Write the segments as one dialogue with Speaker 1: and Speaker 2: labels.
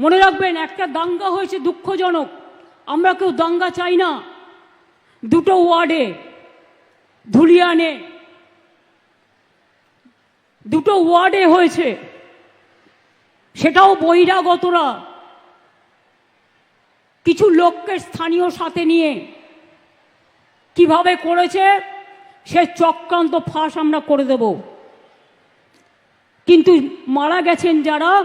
Speaker 1: মনে রাখবেন, একটা দাঙ্গা হয়েছে দুঃখজনক। আমরা কেউ দাঙ্গা চাই না। দুটো ওয়ার্ডে, ধুলিয়ানে, দুটো ওয়ার্ডে হয়েছে। সেটাও বহিরাগতরা। কিছু লোককে স্থানীয় সাথে নিয়ে কীভাবে করেছে, সে চক্রান্ত ফাঁস আমরা করে দেব। কিন্তু মারা গেছেন যারা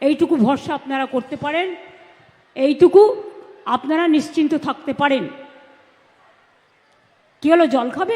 Speaker 1: এইটুকু ভরসা আপনারা করতে পারেন এইটুকু আপনারা নিশ্চিন্ত থাকতে পারেন। কি হলো জল খাবে?